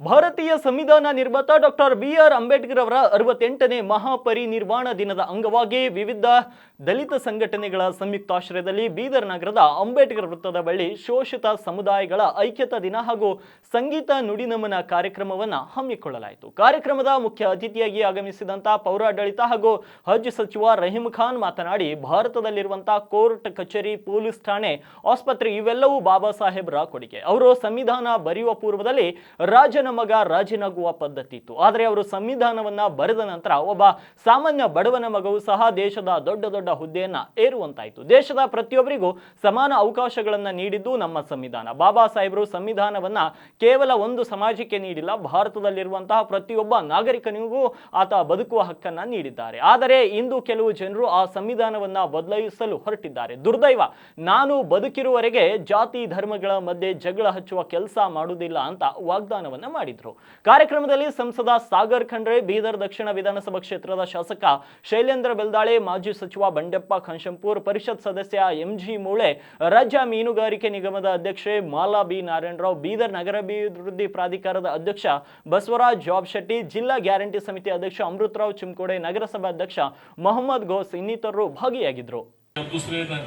ಭಾರತೀಯ ಸಂವಿಧಾನ ನಿರ್ಮಾತ ಡಾಕ್ಟರ್ ಬಿ ಆರ್ ಅಂಬೇಡ್ಕರ್ ಅವರ ಅರವತ್ತೆಂಟನೇ ಮಹಾಪರಿನಿರ್ವಾಣ ದಿನದ ಅಂಗವಾಗಿ ವಿವಿಧ ದಲಿತ ಸಂಘಟನೆಗಳ ಸಂಯುಕ್ತಾಶ್ರಯದಲ್ಲಿ ಬೀದರ್ ನಗರದ ಅಂಬೇಡ್ಕರ್ ವೃತ್ತದ ಬಳಿ ಶೋಷಿತ ಸಮುದಾಯಗಳ ಐಕ್ಯತಾ ದಿನ ಹಾಗೂ ಸಂಗೀತ ನುಡಿನಮನ ಕಾರ್ಯಕ್ರಮವನ್ನು ಹಮ್ಮಿಕೊಳ್ಳಲಾಯಿತು. ಕಾರ್ಯಕ್ರಮದ ಮುಖ್ಯ ಅತಿಥಿಯಾಗಿ ಆಗಮಿಸಿದಂತಹ ಪೌರಾಡಳಿತ ಹಾಗೂ ಹಜ್ ಸಚಿವ ರಹೀಂ ಖಾನ್ ಮಾತನಾಡಿ ಭಾರತದಲ್ಲಿರುವಂತಹ ಕೋರ್ಟ್, ಕಚೇರಿ, ಪೊಲೀಸ್ ಠಾಣೆ, ಆಸ್ಪತ್ರೆ ಇವೆಲ್ಲವೂ ಬಾಬಾ ಸಾಹೇಬ್ರ ಕೊಡುಗೆ. ಅವರು ಸಂವಿಧಾನ ಬರೆಯುವ ಪೂರ್ವದಲ್ಲಿ ರಾಜನ ಮಗ ರಾಜನಾಗುವ ಪದ್ಧತಿ ಇತ್ತು. ಆದರೆ ಅವರು ಸಂವಿಧಾನವನ್ನ ಬರೆದ ನಂತರ ಒಬ್ಬ ಸಾಮಾನ್ಯ ಬಡವನ ಮಗವು ಸಹ ದೇಶದ ದೊಡ್ಡ ದೊಡ್ಡ ಹುದ್ದೆಯನ್ನ ಏರುವಂತಾಯಿತು. ದೇಶದ ಪ್ರತಿಯೊಬ್ಬರಿಗೂ ಸಮಾನ ಅವಕಾಶಗಳನ್ನ ನೀಡಿದ್ದು ನಮ್ಮ ಸಂವಿಧಾನ. ಬಾಬಾ ಸಾಹೇಬರು ಸಂವಿಧಾನವನ್ನ ಕೇವಲ ಒಂದು ಸಮಾಜಕ್ಕೆ ನೀಡಿಲ್ಲ, ಭಾರತದಲ್ಲಿರುವಂತಹ ಪ್ರತಿಯೊಬ್ಬ ನಾಗರಿಕನಿಗೂ ಆತ ಬದುಕುವ ಹಕ್ಕನ್ನ ನೀಡಿದ್ದಾರೆ. ಆದರೆ ಇಂದು ಕೆಲವು ಜನರು ಆ ಸಂವಿಧಾನವನ್ನ ಬದಲಾಯಿಸಲು ಹೊರಟಿದ್ದಾರೆ. ದುರ್ದೈವ, ನಾನು ಬದುಕಿರುವವರೆಗೆ ಜಾತಿ ಧರ್ಮಗಳ ಮಧ್ಯೆ ಜಗಳ ಹಚ್ಚುವ ಕೆಲಸ ಮಾಡುವುದಿಲ್ಲ ಅಂತ ವಾಗ್ದಾನವನ್ನ ಮಾಡಿದ್ರು ಕಾರ್ಯಕ್ರಮದಲ್ಲಿ ಸಂಸದ ಸಾಗರ್ ಖಂಡ್ರೆ ಬೀದರ್ ದಕ್ಷಿಣ ವಿಧಾನಸಭಾ ಕ್ಷೇತ್ರದ ಶಾಸಕ ಶೈಲೇಂದ್ರ ಬೆಲ್ದಾಳೆ ಮಾಜಿ ಸಚಿವ ಬಂಡೆಪ್ಪ ಖಂಶಂಪೂರ್ ಪರಿಷತ್ ಸದಸ್ಯ ಎಂಜಿ ಮೂಳೆ ರಾಜ್ಯ ಮೀನುಗಾರಿಕೆ ನಿಗಮದ ಅಧ್ಯಕ್ಷೆ ಮಾಲಾ ಬಿ ನಾರಾಯಣರಾವ್ ಬೀದರ್ ನಗರಾಭಿವೃದ್ಧಿ ಪ್ರಾಧಿಕಾರದ ಅಧ್ಯಕ್ಷ ಬಸವರಾಜ್ ಜಾಬ್ ಶೆಟ್ಟಿ ಜಿಲ್ಲಾ ಗ್ಯಾರಂಟಿ ಸಮಿತಿ ಅಧ್ಯಕ್ಷ ಅಮೃತರಾವ್ ಚಿಮ್ಕೋಡೆ ನಗರಸಭಾ ಅಧ್ಯಕ್ಷ ಮೊಹಮ್ಮದ್ ಘೋಸ್ ಇನ್ನಿತರರು ಭಾಗಿಯಾಗಿದ್ರು अब दूसरे न-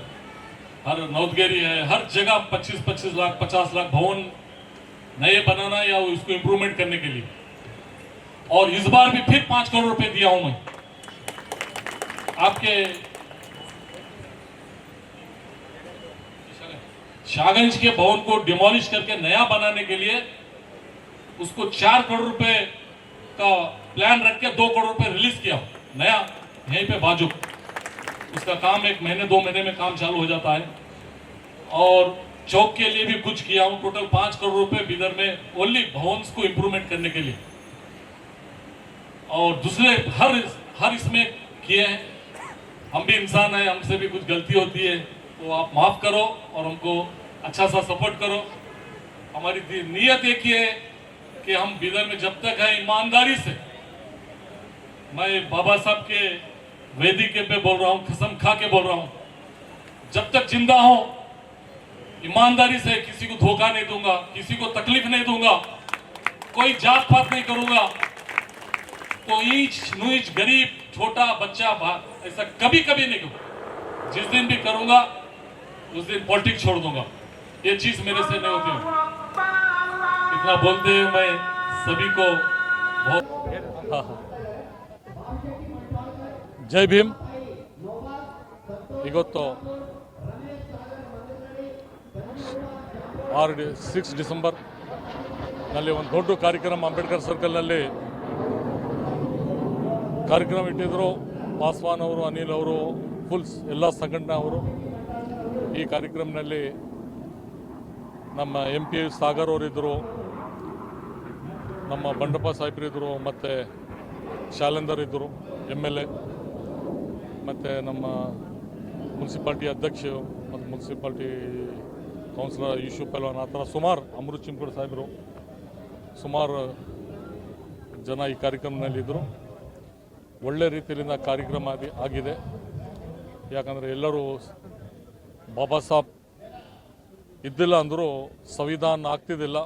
हर नौदगेरी है हर जगह 25 25 लाख 50 लाख भवन नए बनाना या उसको इम्प्रूवमेंट करने के लिए। और इस बार भी फिर पाँच करोड़ रुपए दिया हूँ मैं। आपके शाहगंज के भवन को डिमोलिश करके नया बनाने के लिए उसको चार करोड़ रुपए का प्लान रख के दो करोड़ रुपए रिलीज़ किया नया, यहीं पे बाजू। उसका काम एक महीने, दो महीने में काम चालू हो जाता है। और चौक के लिए भी कुछ किया हूँ, टोटल पाँच करोड़ रुपए बिदर में ओनली भवन्स को इम्प्रूवमेंट करने के लिए। और दूसरे हर हर इसमें किए हैं। हम भी इंसान हैं, हमसे भी कुछ गलती होती है तो आप माफ़ करो और हमको अच्छा सा सपोर्ट करो। हमारी नीयत एक ही है कि हम बिदर में जब तक है, ईमानदारी से। मैं बाबा साहब के वेदी के पे बोल रहा हूँ कसम खा के बोल रहा हूँ। जब तक ज़िंदा हो ईमानदारी से किसी को धोखा नहीं दूँगा, किसी को तकलीफ़ नहीं दूँगा, कोई जात पात नहीं करूँगा। तो नुच गरीब, छोटा बच्चा ऐसा कभी कभी नहीं करूँगा। जिस दिन भी करूँगा, उस दिन पॉलिटिक्स छोड़ दूँगा। ये चीज़ मेरे से नहीं होती इतना बोलते हुए मैं सभी को बहुत हाँ, हाँ। जय भीम। तो ಆರು ಡಿ ಸಿಕ್ಸ್ ಡಿಸೆಂಬರ್ನಲ್ಲಿ ಒಂದು ದೊಡ್ಡ ಕಾರ್ಯಕ್ರಮ ಅಂಬೇಡ್ಕರ್ ಸರ್ಕಲ್ನಲ್ಲಿ ಕಾರ್ಯಕ್ರಮ ಇಟ್ಟಿದ್ದರು ಪಾಸ್ವಾನ್ ಅವರು, ಅನಿಲ್ ಅವರು, ಫುಲ್ಸ್ ಎಲ್ಲ ಸಂಘಟನೆ ಅವರು. ಈ ಕಾರ್ಯಕ್ರಮದಲ್ಲಿ ನಮ್ಮ ಎಂ ಪಿ ಸಾಗರ್ ಅವರಿದ್ದರು ನಮ್ಮ ಬಂಡಪ್ಪ ಸಾಹೇಬ್ರಿದ್ದರು ಮತ್ತು ಶಾಲೆಂದರ್ ಇದ್ದರು ಎಂ ಎಲ್ ಎ ಮತ್ತು ನಮ್ಮ ಮುನ್ಸಿಪಾಲ್ಟಿ ಅಧ್ಯಕ್ಷರು ಮತ್ತು ಮುನ್ಸಿಪಾಲ್ಟಿ ಕೌನ್ಸಿಲರ್ ಯೂಶು ಪಲ್ವಾನ್ ಆ ಥರ ಸುಮಾರು ಅಮೃತ್ ಚಿಂಕೋಡ್ ಸಾಹೇಬರು ಸುಮಾರು ಜನ ಈ ಕಾರ್ಯಕ್ರಮದಲ್ಲಿದ್ದರು ಒಳ್ಳೆ ರೀತಿಯಿಂದ ಕಾರ್ಯಕ್ರಮ ಆಗಿ ಆಗಿದೆ. ಯಾಕಂದರೆ ಎಲ್ಲರೂ ಬಾಬಾ ಸಾಬ್ ಇದ್ದಿಲ್ಲ ಅಂದರೂ ಸಂವಿಧಾನ ಆಗ್ತಿದ್ದಿಲ್ಲ.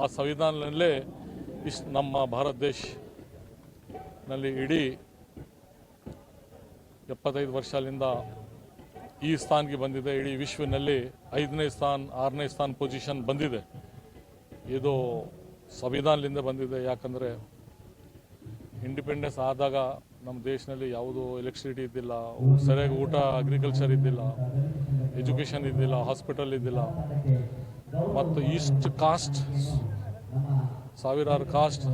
ಆ ಸಂವಿಧಾನದಲ್ಲೇ ಇಷ್ಟು ನಮ್ಮ ಭಾರತ ದೇಶನಲ್ಲಿ ಇಡೀ ಎಪ್ಪತ್ತೈದು ವರ್ಷದಿಂದ ಈ ಸ್ಥಾನಕ್ಕೆ ಬಂದಿದೆ. ಇಡೀ ವಿಶ್ವನಲ್ಲಿ ಐದನೇ ಸ್ಥಾನ, ಆರನೇ ಸ್ಥಾನ ಪೊಸಿಷನ್ ಬಂದಿದೆ. ಇದು ಸಂವಿಧಾನದಿಂದ ಬಂದಿದೆ. ಯಾಕಂದರೆ ಇಂಡಿಪೆಂಡೆನ್ಸ್ ಆದಾಗ ನಮ್ಮ ದೇಶದಲ್ಲಿ ಯಾವುದು ಎಲೆಕ್ಟ್ರಿಸಿಟಿ ಇದ್ದಿಲ್ಲ, ಸರಿಯಾಗಿ ಊಟ ಅಗ್ರಿಕಲ್ಚರ್ ಇದ್ದಿಲ್ಲ ಎಜುಕೇಷನ್ ಇದ್ದಿಲ್ಲ ಹಾಸ್ಪಿಟಲ್ ಇದ್ದಿಲ್ಲ. ಮತ್ತು ಇಷ್ಟು ಕಾಸ್ಟ್ ಸಾವಿರಾರು ಕಾಸ್ಟ್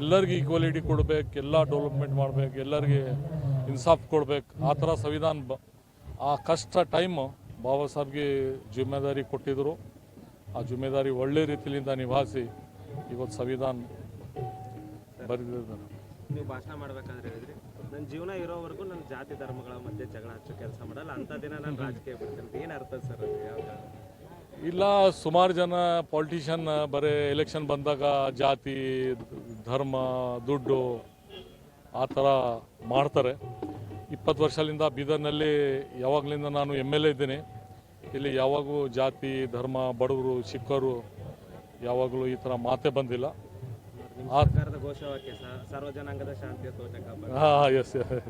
ಎಲ್ಲರಿಗೂ ಈಕ್ವಾಲಿಟಿ ಕೊಡಬೇಕು, ಎಲ್ಲ ಡೆವಲಪ್ಮೆಂಟ್ ಮಾಡಬೇಕು, ಎಲ್ಲರಿಗೆ ಇನ್ಸಾಫ್ ಕೊಡ್ಬೇಕು. ಆ ಥರ ಸಂವಿಧಾನ ಬ ಆ ಕಷ್ಟ ಟೈಮ್ ಬಾಬಾ ಸಾಹೇಬ್ಗೆ ಜಿಮ್ಮೆದಾರಿ ಕೊಟ್ಟಿದ್ದರು ಆ ಜಿಮ್ಮೆದಾರಿ ಒಳ್ಳೆ ರೀತಿಯಿಂದ ನಿಭಾಯಿಸಿ ಇವತ್ತು ಸಂವಿಧಾನ ಬರೆದಿದ್ದಾರೆ. ನೀವು ಭಾಷಣ ಮಾಡ್ಬೇಕಾದ್ರೆ ಹೇಳಿದ್ರಿ. ನನ್ನ ಜೀವನ ಇರೋವರೆಗೂ ನನ್ನ ಜಾತಿ ಧರ್ಮಗಳ ಮಧ್ಯೆ ಜಗಳ ಹಚ್ಚೋ ಕೆಲಸ ಮಾಡಲ್ಲ ಅಂತ ದಿನ ನಾನು ರಾಜಕೀಯ ಬಿಡ್ತೇನೆ. ಏನು ಅರ್ಥ ಸರ್ ಇಲ್ಲ ಸುಮಾರು ಜನ ಪಾಲಿಟಿಷಿಯನ್ ಬರೀ ಎಲೆಕ್ಷನ್ ಬಂದಾಗ ಜಾತಿ ಧರ್ಮ ದುಡ್ಡು ಆ ಥರ ಮಾಡ್ತಾರೆ. ಇಪ್ಪತ್ತು ವರ್ಷದಿಂದ ಬೀದರ್ನಲ್ಲಿ ಯಾವಾಗಲಿಂದ ನಾನು ಎಂ ಎಲ್ ಎ ಇದ್ದೀನಿ. ಇಲ್ಲಿ ಯಾವಾಗೂ ಜಾತಿ ಧರ್ಮ ಬಡವರು ಚಿಕ್ಕವರು ಯಾವಾಗಲೂ ಈ ಥರ ಮಾತೇ ಬಂದಿಲ್ಲ. ಆ ಸರ್ಕಾರದ ಘೋಷವಾಕ್ಯ ಸರ್ವ ಜನಾಂಗದ ಶಾಂತಿಯ ತೋಟ ಕಾಪಾಡಿ. ಹಾಂ ಎಸ್